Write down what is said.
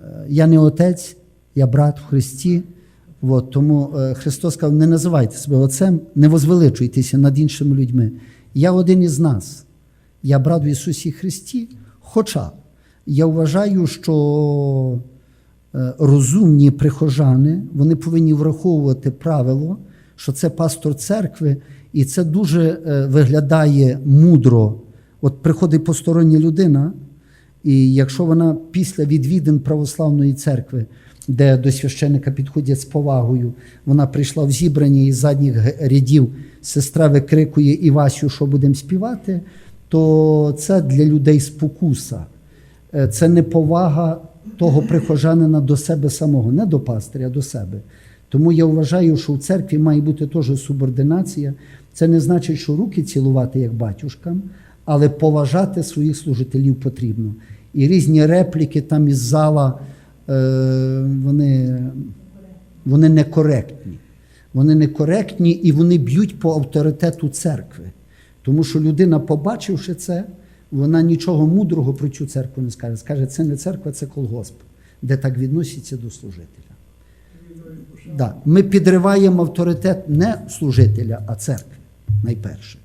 Е, Я не отець, я брат в Христі. От, тому е, Христос сказав, не називайте себе отцем, не возвеличуйтеся над іншими людьми. Я один із нас. Я брат в Ісусі Христі. Хоча я вважаю, що е, розумні прихожани вони повинні враховувати правило, що це пастор церкви, і це дуже виглядає мудро. От приходить постороння людина, і якщо вона після відвідин православної церкви, де до священика підходять з повагою, вона прийшла в зібрання із задніх рядів, сестра викрикує Івасю, що будемо співати, то це для людей спокуса. Е, Це не повага того прихожанина до себе самого, не до пастиря, а до себе. Тому я вважаю, що в церкві має бути теж субординація. Це не значить, що руки цілувати як батюшкам, але поважати своїх служителів потрібно. І різні репліки там із зала, е, вони, вони некоректні. Вони некоректні і вони б'ють по авторитету церкви. Тому що людина, побачивши це, вона нічого мудрого про цю церкву не скаже. Скаже, це не церква, це колгосп, де так відносяться до служителя. Да. Ми підриваємо авторитет не служителя, а церкви найперше.